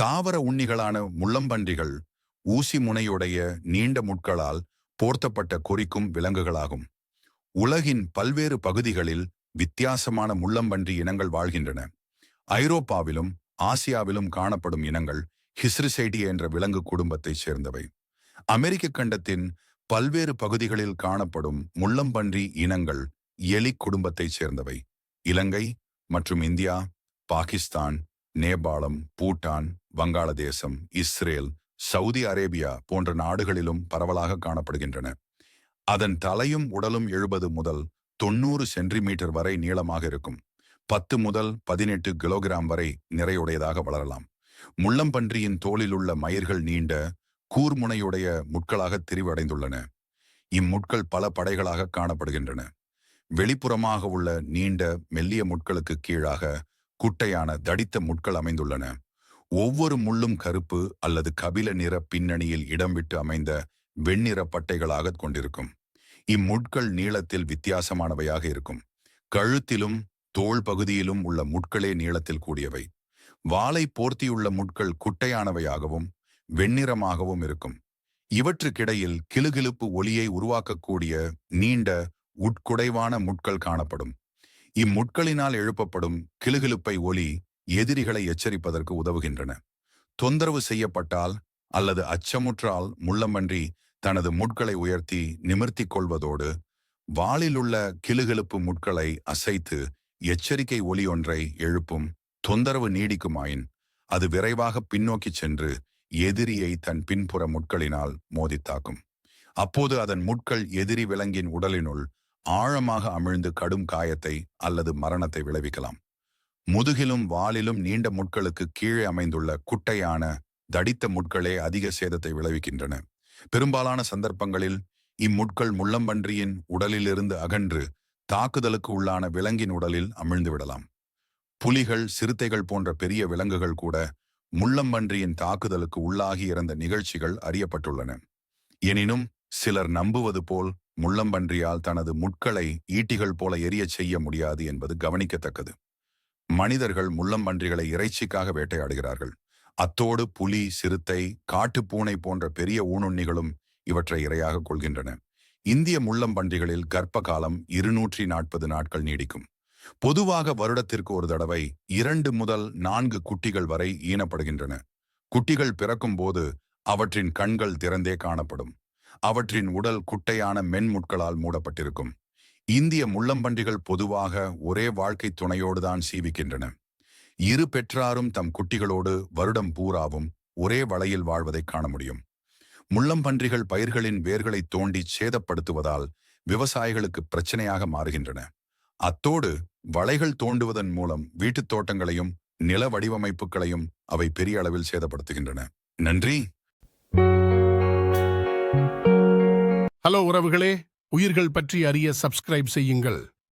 தாவர உண்ணிகளான முள்ளம்பன்றிகள் ஊசி முனையுடைய நீண்ட முட்களால் போர்த்தப்பட்ட கொறிக்கும் விலங்குகளாகும். உலகின் பல்வேறு பகுதிகளில் வித்தியாசமான முள்ளம்பன்றி இனங்கள் வாழ்கின்றன. ஐரோப்பாவிலும் ஆசியாவிலும் காணப்படும் இனங்கள் ஹிஸ்ரிசைடி என்ற விலங்கு குடும்பத்தைச் சேர்ந்தவை. அமெரிக்க கண்டத்தின் பல்வேறு பகுதிகளில் காணப்படும் முள்ளம்பன்றி இனங்கள் எலி குடும்பத்தைச் சேர்ந்தவை. இலங்கை மற்றும் இந்தியா பாகிஸ்தான் நேபாளம் பூட்டான் வங்காளதேசம் இஸ்ரேல் சவுதி அரேபியா போன்ற நாடுகளிலும் பரவலாக காணப்படுகின்றன. அதன் தலையும் உடலும் எழுபது முதல் தொண்ணூறு சென்டிமீட்டர் வரை நீளமாக இருக்கும். பத்து முதல் பதினெட்டு கிலோகிராம் வரை நிறையுடையதாக வளரலாம். முள்ளம்பன்றியின் தோளில் உள்ள மயிர்கள் நீண்ட கூர்முனையுடைய முட்களாக திரிவடைந்துள்ளன. இம்முட்கள் பல படைகளாக காணப்படுகின்றன. வெளிப்புறமாக உள்ள நீண்ட மெல்லிய முட்களுக்கு கீழாக குட்டையான தடித்த முட்கள் அமைந்துள்ளன. ஒவ்வொரு முள்ளும் கருப்பு அல்லது கபில நிற பின்னணியில் இடம் விட்டு அமைந்த வெண்ணிற பட்டைகளாக கொண்டிருக்கும். இம்முட்கள் நீளத்தில் வித்தியாசமானவையாக இருக்கும். கழுத்திலும் தோள் பகுதியிலும் உள்ள முட்களே நீளத்தில் கூடியவை. வாளை போர்த்தியுள்ள முட்கள் குட்டையானவையாகவும் வெண்ணிறமாகவும் இருக்கும். இவற்றுக்கிடையில் கிளுகிழுப்பு ஒளியை உருவாக்கக்கூடிய நீண்ட உட்குடைவான முட்கள் காணப்படும். இம்முட்களினால் எழுப்பப்படும் கிளுகிழுப்பை ஒலி எதிரிகளை எச்சரிப்பதற்கு உதவுகின்றன. தொந்தரவு செய்யப்பட்டால் அல்லது அச்சமுற்றால் முள்ளமன்றி தனது முட்களை உயர்த்தி நிமிர்த்திக் கொள்வதோடு வாளிலுள்ள கிளுகிழுப்பு முட்களை அசைத்து எச்சரிக்கை ஒலி ஒன்றை எழுப்பும் தொந்தரவு நீடிக்குமாயின் அது விரைவாக பின்னோக்கிச் சென்று எதிரியை தன் பின்புற முட்களினால் மோதித்தாக்கும். அப்போது அதன் முட்கள் எதிரி விலங்கின் உடலினுள் ஆழமாக அமிழ்ந்து கடும் காயத்தை அல்லது மரணத்தை விளைவிக்கலாம். முதுகிலும் வாலிலும் நீண்ட முட்களுக்கு கீழே அமைந்துள்ள குட்டையான தடித்த முட்களே அதிக சேதத்தை விளைவிக்கின்றன. பெரும்பாலான சந்தர்ப்பங்களில் இம்முட்கள் முள்ளம்பன்றியின் உடலிலிருந்து அகன்று தாக்குதலுக்கு உள்ளான விலங்கின் உடலில் அமிழ்ந்து விடலாம். புலிகள் சிறுத்தைகள் போன்ற பெரிய விலங்குகள் கூட முள்ளம்பன்றியின் தாக்குதலுக்கு உள்ளாகி இறந்த நிகழ்ச்சிகள் அறியப்பட்டுள்ளன. எனினும் சிலர் நம்புவது போல் முள்ளம்பன்றியால் தனது முட்களை ஈட்டிகள் போல எரியச் செய்ய முடியாது என்பது கவனிக்கத்தக்கது. மனிதர்கள் முள்ளம்பன்றிகளை இறைச்சிக்காக வேட்டையாடுகிறார்கள். அத்தோடு புலி சிறுத்தை காட்டுப்பூனை போன்ற பெரிய ஊனுண்ணிகளும் இவற்றை இரையாக கொள்கின்றன. இந்திய முள்ளம்பன்றிகளில் கர்ப்ப காலம் இருநூற்றி நாற்பது நாட்கள் நீடிக்கும். பொதுவாக வருடத்திற்கு ஒரு தடவை இரண்டு முதல் நான்கு குட்டிகள் வரை ஈனப்படுகின்றன. குட்டிகள் பிறக்கும் போது அவற்றின் கண்கள் திறந்தே காணப்படும். அவற்றின் உடல் குட்டையான மென்முட்களால் மூடப்பட்டிருக்கும். இந்திய முள்ளம்பன்றிகள் பொதுவாக ஒரே வாழ்க்கை துணையோடுதான் சீவிக்கின்றன. இரு பெற்றாரும் தம் குட்டிகளோடு வருடம் பூராவும் ஒரே வளையில் வாழ்வதை காண முடியும். முள்ளம்பன்றிகள் பயிர்களின் வேர்களை தோண்டி சேதப்படுத்துவதால் விவசாயிகளுக்கு பிரச்சனையாக மாறுகின்றன. அத்தோடு வளைகள் தோண்டுவதன் மூலம் வீட்டுத் தோட்டங்களையும் நில வடிவமைப்புகளையும் அவை பெரிய அளவில் சேதப்படுத்துகின்றன. நன்றி. ஹலோ உறவுகளே. உயிர்கள் பற்றி அறிய சப்ஸ்கிரைப் செய்யுங்கள்.